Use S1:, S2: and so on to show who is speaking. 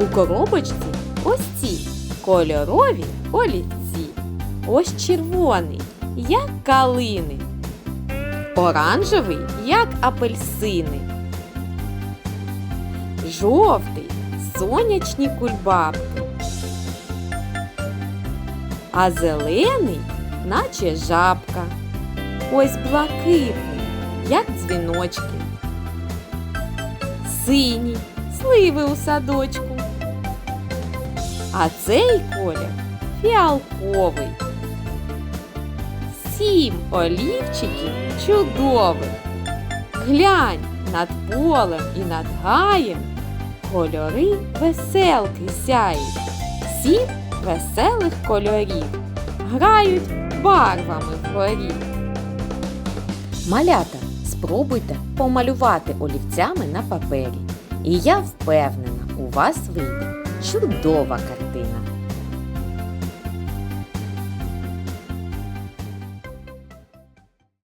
S1: У коробочці ось ці кольорові олівці. Ось червоний, як калини. Оранжевий, як апельсини. Жовтий сонячні кульбабки. А зелений, наче жабка. Ось блакитний, як дзвіночки. Синій, сливи у садочку. А цей колір фіалковий. Сім олівчиків чудових. Глянь над полем і над гаєм. Кольори веселки сяють. Сім веселих кольорів. Грають барвами вгорі. Малята, спробуйте помалювати олівцями на папері. І я впевнена, у вас вийде чудова картина.